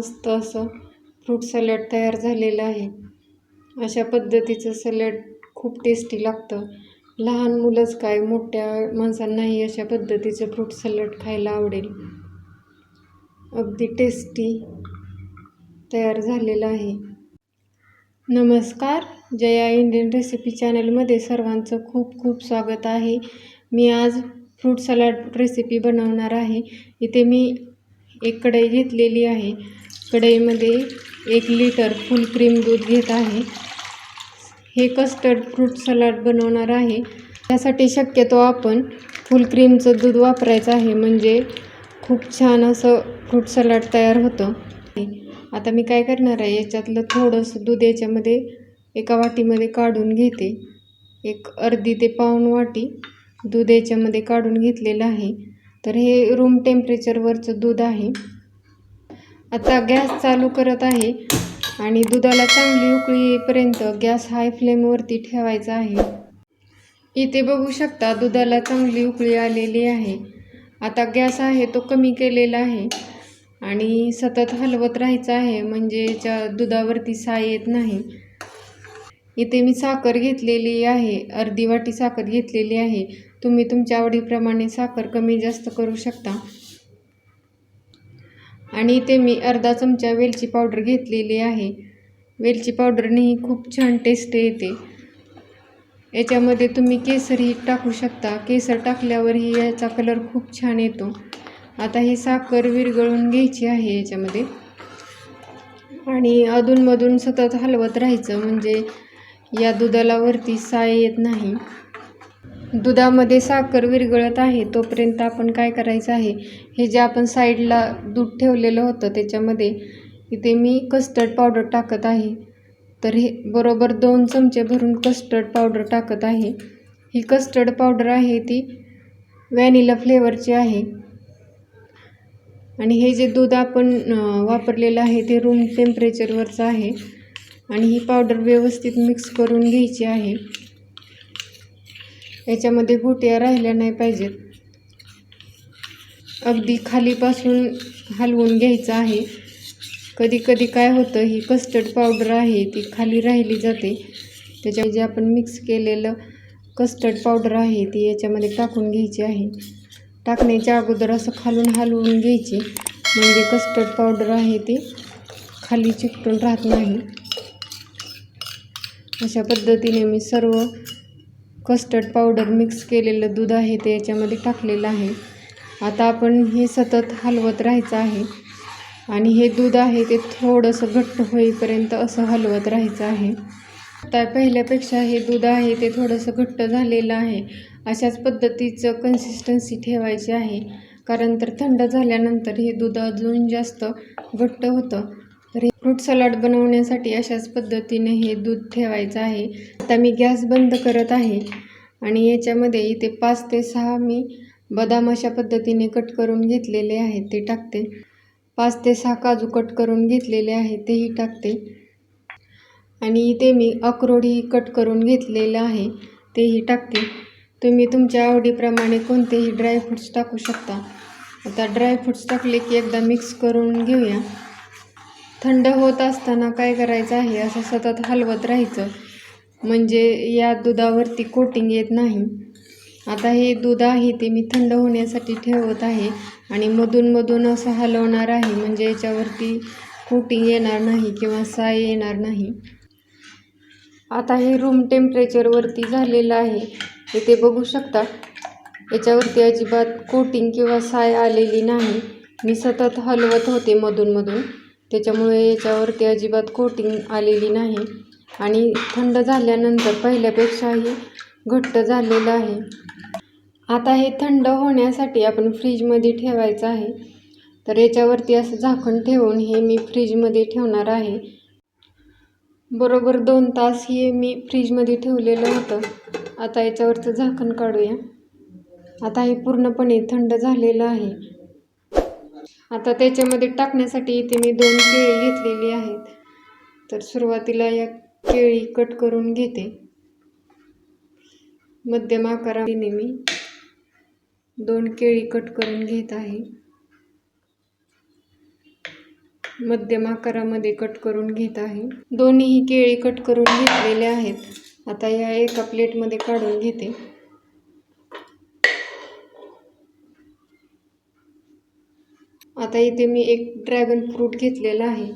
मस्त असं fruit salad तयार झालेलं आहे. अशा पद्धतीचं सॅलड खूप टेस्टी लागतं. लहान मुलंच काय मोठ्या माणसांनाही अशा पद्धतीचं फ्रूट सॅलड खायला आवडेल. अगदी टेस्टी तयार झालेलं आहे. नमस्कार जया इंडियन रेसिपी चॅनलमध्ये सर्वांचं खूप खूप स्वागत आहे. मी आज फ्रूट सलाड रेसिपी बनवणार आहे. इथे मी एक कढई घेतलेली आहे. कढईमध्ये एक लिटर फुल क्रीम दूध घेत आहे. हे कस्टर्ड फ्रूट सलाड बनवणार आहे. त्यासाठी शक्यतो आपण फुल क्रीमचं दूध वापरायचं आहे. म्हणजे खूप छान असं फ्रूट सलाड तयार होतं. आता मी काय करणार आहे याच्यातलं थोडंसं दूध याच्यामध्ये एका वाटीमध्ये काढून घेते. एक अर्धी ते पाऊण वाटी दूध याच्यामध्ये काढून घेतलेलं आहे. तर हे रूम टेम्परेचरवरचं दूध आहे. आता गॅस चालू करत आहे आणि दुधाला चांगली उकळी येईपर्यंत गॅस हाय फ्लेमवरती ठेवायचा आहे. इथे बघू शकता दुधाला चांगली उकळी आलेली आहे. आता गॅस आहे तो कमी केलेला आहे आणि सतत हलवत राहायचं आहे म्हणजे याच्या दुधावरती साय येत नाही. इथे मी साखर घेतलेली आहे अर्धी वाटी साखर घेतलेली आहे. तुम्ही तुमच्या आवडीप्रमाणे साखर कमी जास्त करू शकता. आणि इथे मी अर्धा चमचा वेलची पावडर घेतलेली आहे. वेलची पावडरनेही खूप छान टेस्ट येते. याच्यामध्ये तुम्ही केसरही टाकू शकता. केसर टाकल्यावरही याचा कलर खूप छान येतो. आता ही साखर विरघळून घ्यायची आहे याच्यामध्ये. आणि अधूनमधून सतत हलवत राहायचं म्हणजे या दुधाला वरती साय येत नाही. दुधामध्ये साखर विरघळत आहे तोपर्यंत आपण काय करायचं आहे? हे जे आपण साईडला दूध ठेवलेलं होतं त्याच्यामध्ये इथे मी कस्टर्ड पावडर टाकत आहे. तर हे बरोबर दोन चमचे भरून कस्टर्ड पावडर टाकत आहे. ही कस्टर्ड पावडर आहे ती व्हॅनिला फ्लेवरची आहे. आणि हे जे दूध आपण वापरलेलं आहे ते रूम टेम्परेचरवरचं आहे. आणि ही पावडर व्यवस्थित मिक्स करून घ्यायची आहे. याच्यामध्ये गुटिया राहिल्या नाही पाहिजेत. अगदी खालीपासून हलवून घ्यायचं आहे. कधी कधी काय होतं ही कस्टर्ड पावडर आहे ती खाली राहिली जाते. त्याच्या जे आपण मिक्स केलेलं कस्टर्ड पावडर आहे ती याच्यामध्ये टाकून घ्यायची आहे. टाकण्याच्या अगोदर असं खालून हलवून घ्यायची. म्हणजे कस्टर्ड पावडर आहे ती खाली चिकटून राहत नाही. अशा पद्धतीने मी सर्व कस्टर्ड पावडर मिक्स केलेलं दूध आहे ते याच्यामध्ये टाकलेलं आहे. आता आपण हे सतत हलवत राहायचं आहे. आणि हे दूध आहे ते थोडंसं घट्ट होईपर्यंत असं हलवत राहायचं आहे. आता पहिल्यापेक्षा हे दूध आहे ते थोडंसं घट्ट झालेलं आहे. अशाच पद्धतीचं कन्सिस्टन्सी ठेवायची आहे. कारण तर थंड झाल्यानंतर हे दूध अजून जास्त घट्ट होतं. तर हे फ्रूट सलाड बनवण्यासाठी अशाच पद्धतीने हे दूध ठेवायचं आहे. आता मी गॅस बंद करत आहे आणि याच्यामध्ये इथे पाच ते सहा मी बदाम अशा पद्धतीने कट करून घेतलेले आहेत ते टाकते. पाच ते सहा काजू कट करून घेतलेले आहे तेही टाकते. आणि इथे मी अक्रोडही कट करून घेतलेलं आहे तेही टाकते. तुम्ही तुमच्या आवडीप्रमाणे कोणतेही ड्रायफ्रूट्स टाकू शकता. आता ड्रायफ्रूट्स टाकले की एकदा मिक्स करून घेऊया. थंड होत असताना काय करायचं आहे? असं सतत हलवत राहायचं. म्हणजे या दुधावरती कोटिंग येत नाही. आता हे दूध आहे ते मी थंड होण्यासाठी ठेवत आहे आणि मधूनमधून असं हलवणार आहे. म्हणजे याच्यावरती कोटिंग येणार नाही किंवा साय येणार नाही. आता हे रूम टेम्परेचरवरती झालेलं आहे. इथे बघू शकता. याच्यावरती अजिबात कोटिंग किंवा साय आलेली नाही. मी सतत हलवत होते मधूनमधून त्याच्यामुळे याच्यावरती अजिबात कोटिंग आलेली नाही. आणि थंड झाल्यानंतर पहिल्यापेक्षाही घट्ट झालेलं आहे. आता हे थंड होण्यासाठी आपण फ्रीजमध्ये ठेवायचं आहे. तर याच्यावरती असं झाकण ठेवून हे मी फ्रीजमध्ये ठेवणार आहे. बरोबर दोन तास हे मी फ्रीजमध्ये ठेवलेलं होतं. आता याच्यावरचं झाकण काढूया. आता हे पूर्णपणे थंड झालेलं आहे. आता त्याच्यामध्ये टाकण्यासाठी इथे मी दोन केळी घेतलेली आहेत. तर सुरुवातीला या केळी कट करून घेते. मध्यम आकाराने मी दोन केळी कट करून घेत आहे. मध्यम आकारामध्ये कट करून घेत आहे. दोन्हीही केळी कट करून घेतलेल्या आहेत. आता या एका प्लेटमध्ये काढून घेते. आता इथे मी एक ड्रॅगन फ्रूट घेतलेला आहे.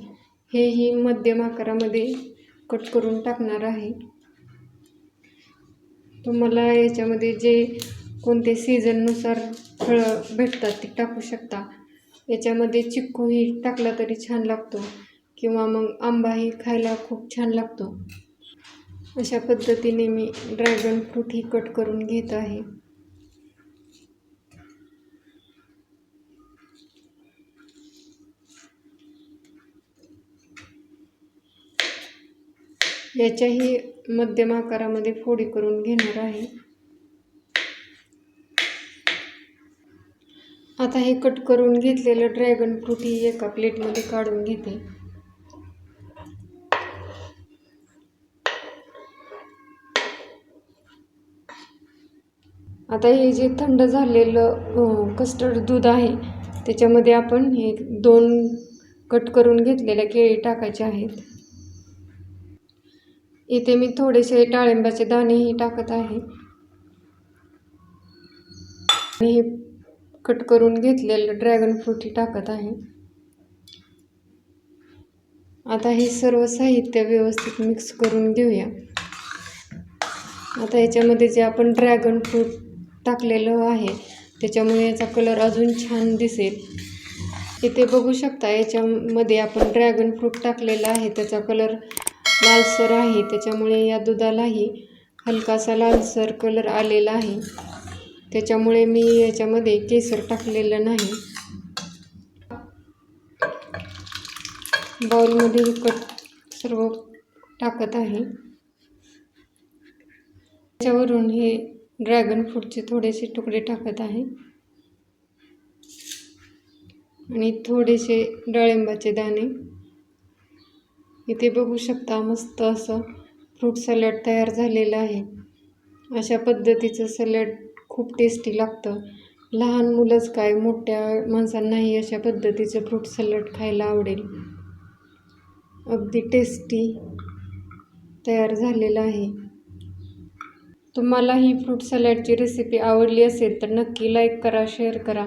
हेही मध्यम आकारामध्ये कट करून टाकणार आहे. तुम्हाला याच्यामध्ये जे कोणते सीझननुसार फळं भेटतात ते टाकू शकता. याच्यामध्ये चिक्कूही टाकला तरी छान लागतो किंवा मग आंबाही खायला खूप छान लागतो. अशा पद्धतीने मी ड्रॅगन फ्रूटही कट करून घेत आहे. याच्याही मध्यम आकारामध्ये फोडी करून घेणार आहे. आता हे कट करून घेतलेलं ड्रॅगन फ्रूट ही एका प्लेटमध्ये काढून घेते. आता हे जे थंड झालेलं कस्टर्ड दूध आहे त्याच्यामध्ये आपण हे दोन कट करून घेतलेल्या केळी टाकायचे आहेत. इथे मी थोडेसे डाळिंबाचे दाणेही टाकत आहे. आणि हे कट करून घेतलेलं ड्रॅगन फ्रूटही टाकत आहे. आता हे सर्व साहित्य व्यवस्थित मिक्स करून घेऊया. आता याच्यामध्ये जे आपण ड्रॅगन फ्रूट टाकलेलं आहे त्याच्यामुळे याचा कलर अजून छान दिसेल. इथे बघू शकता याच्यामध्ये आपण ड्रॅगन फ्रूट टाकलेला आहे त्याचा कलर लालसर आहे. त्याच्यामुळे या दुधालाही हलकासा लालसर कलर आलेला आहे. त्याच्यामुळे मी याच्यामध्ये केसर टाकलेलं नाही. बाउलमध्ये कट सर्व टाकत आहे. त्याच्यावरून हे ड्रॅगन फ्रूटचे थोडेसे तुकडे टाकत आहे. आणि थोडेसे डाळिंबाचे दाणे. इथे बघू शकता मस्त असं फ्रूट सॅलड तयार झालेलं आहे. अशा पद्धतीचं सॅलड खूप टेस्टी लागतं. लहान मुलंच काय मोठ्या माणसांनाही अशा पद्धतीचं फ्रूट सॅलड खायला आवडेल. अगदी टेस्टी तयार झालेलं आहे. तुम्हाला ही फ्रूट सॅलडची रेसिपी आवडली असेल तर नक्की लाईक करा शेअर करा.